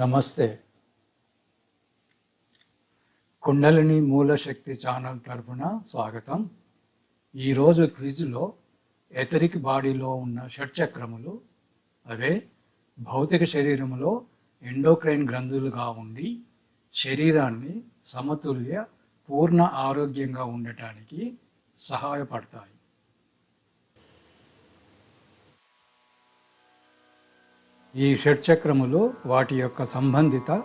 నమస్తే. కుండలిని మూలశక్తి ఛానల్ తరపున స్వాగతం. ఈరోజు క్విజ్లో ఎథరిక్ బాడీలో ఉన్న షట్చక్రములు అవే భౌతిక శరీరంలో ఎండోక్రైన్ గ్రంథులుగా ఉండి శరీరాన్ని సమతుల్య పూర్ణ ఆరోగ్యంగా ఉండటానికి సహాయపడతాయి. ఈ షట్చక్రములు వాటి యొక్క సంబంధిత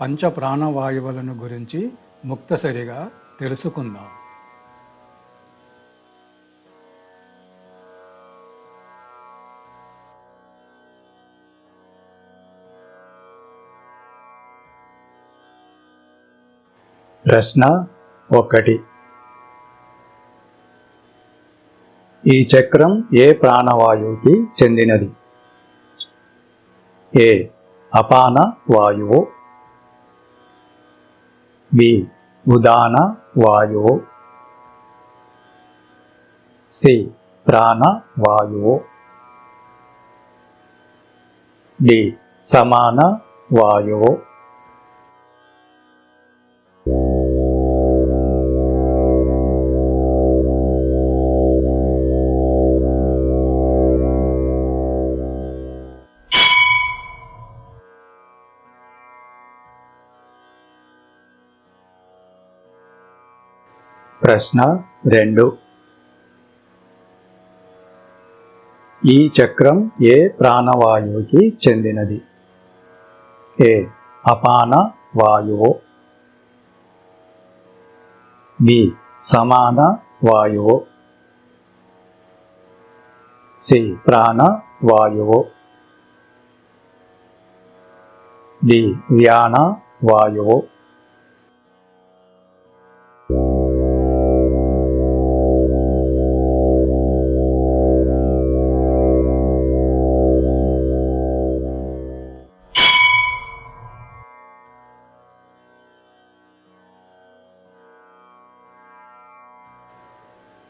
పంచ ప్రాణవాయువులను గురించి ముక్తసరిగా తెలుసుకుందాం. ప్రశ్న ఒకటి. ఈ చక్రం ఏ ప్రాణవాయువుకి చెందినది? ఏ అపాన వాయువు. బి ఉదాన వాయువు. సి ప్రాణ వాయువు. డి సమాన వాయువు. ప్రశ్న రెండు. ఈ చక్రం ఏ ప్రాణవాయువుకి చెందినది? ఏ అపాన వాయువు? బి సమాన వాయువు? సి ప్రాణ వాయువు? డి వ్యాన వాయువు?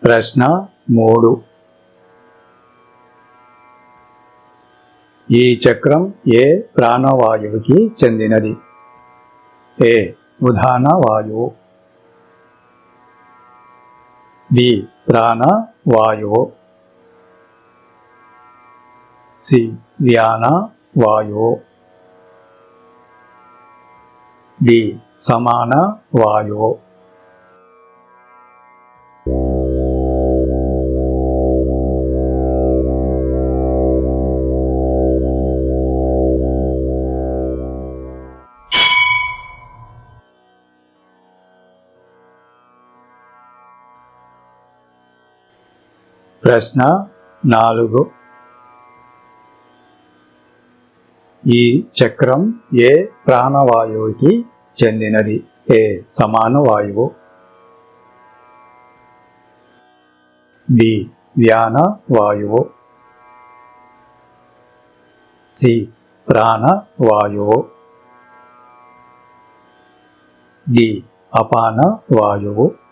ప్రశ్న మూడు. ఈ చక్రం ఏ ప్రాణవాయువుకి చెందినది? ఏ ఉదాహరణ వాయువు బి ప్రాణ వాయువు సి వ్యాన వాయువు డి సమాన వాయువు ప్రశ్న నాలుగు. ఈ చక్రం ఏ ప్రాణవాయువుకి చెందినది? ఏ సమాన వాయువు? బి వ్యాన వాయువు. సి ప్రాణ వాయువు. డి అపాన వాయువు.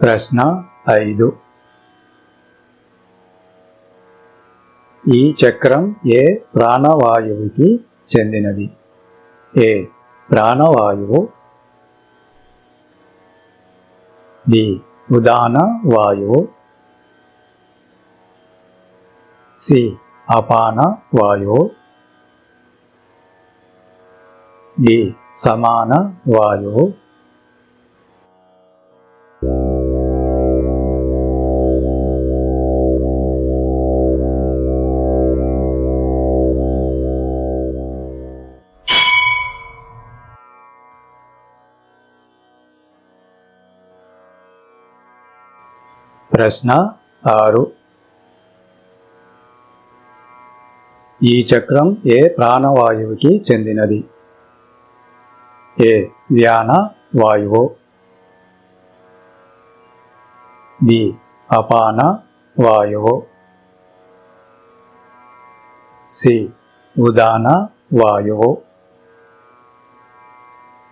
ప్రశ్న ఐదు. ఈ చక్రం ఏ ప్రాణవాయువుకి చెందినది? ఏ ప్రాణవాయువు? బి ఉదాన వాయువు సి అపాన వాయువు డి సమాన వాయువు ప్రశ్న ఆరు. ఈ చక్రం ఏ ప్రాణవాయువుకి చెందినది? ఏ వ్యాన వాయువు? బి అపాన వాయువు? సి ఉదాన వాయువు?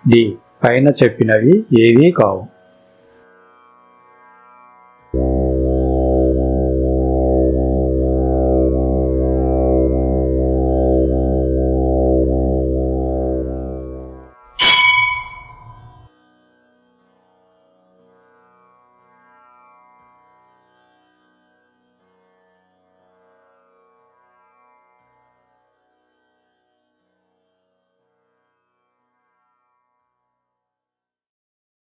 డి పైన చెప్పినవి ఏవీ కావు.